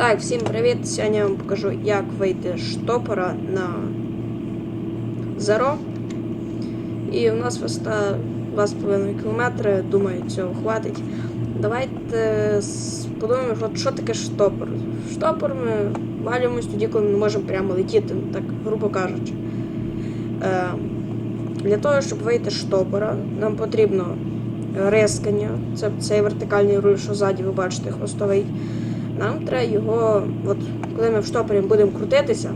Так, всім привіт! Сьогодні я вам покажу, як вийти з штопора на Зеро. І у нас висота 2,5 км, думаю, цього хватить. Давайте подумаємо, от що таке штопор. Штопор ми валюємось тоді, коли ми не можемо прямо летіти, ну, так грубо кажучи. Е, для того, щоб вийти з штопора, нам потрібно рискання. Це цей вертикальний руль, що ззаді ви бачите, хвостовий. Нам треба його, от коли ми в штопорі будемо крутитися,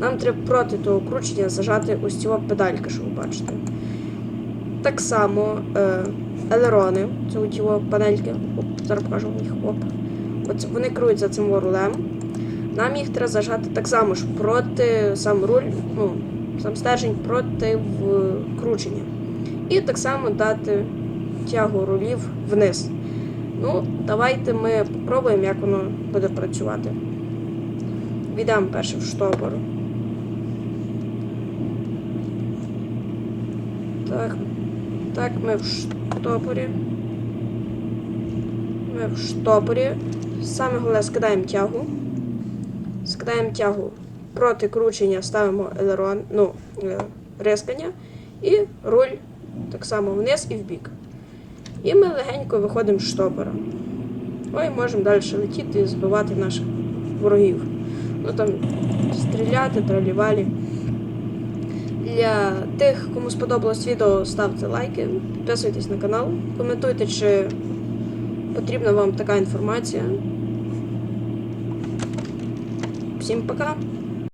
нам треба проти того кручення зажати ось ці педальки, що ви бачите. Так само е, елерони, це у ті о панельки. Оп, зараз покажу їх. Оп. От вони керують за цим рулем. Нам їх треба зажати так само ж проти сам руль, ну, сам стержень проти в- кручення. І так само дати тягу рулів вниз. Ну, давайте ми попробуємо, як воно буде працювати. Віддам перше в штопор. Так. Так, ми в штопорі. Ми в штопорі. Саме головне скидаємо тягу. Скидаємо тягу проти кручення, ставимо елерон, ну, е, рискання. І руль так само вниз і вбік. І ми легенько виходимо з штопора. Ой, можемо далі летіти і збивати наших ворогів. Ну там стріляти, тралівалі. Для тих, кому сподобалось відео, ставте лайки, підписуйтесь на канал, коментуйте, чи потрібна вам така інформація. Всім пока!